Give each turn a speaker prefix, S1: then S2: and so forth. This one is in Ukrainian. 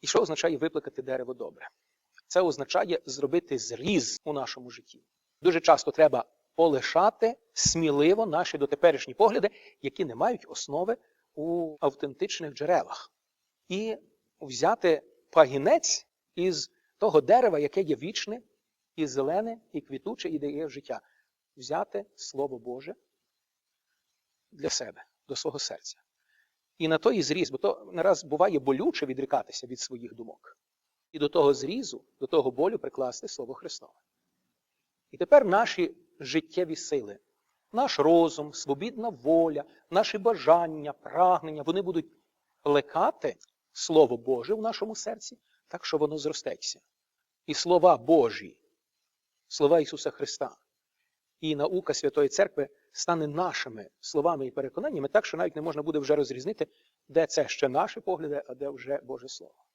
S1: І що означає викликати дерево добре? Це означає зробити зріз у нашому житті. Дуже часто треба полишати сміливо наші дотеперішні погляди, які не мають основи у автентичних джерелах, і взяти пагінець із того дерева, яке є вічне, і зелене, і квітуче, і дає життя. Взяти Слово Боже для себе, до свого серця. І на той зріз, бо то не раз буває болюче відрікатися від своїх думок. І до того зрізу, до того болю прикласти Слово Христове. І тепер наші життєві сили, наш розум, свобідна воля, наші бажання, прагнення, вони будуть плекати Слово Боже в нашому серці, так що воно зростеться. І слова Божі, слова Ісуса Христа, і наука Святої Церкви стане нашими словами і переконаннями, так що навіть не можна буде вже розрізнити, де це ще наші погляди, а де вже Боже Слово.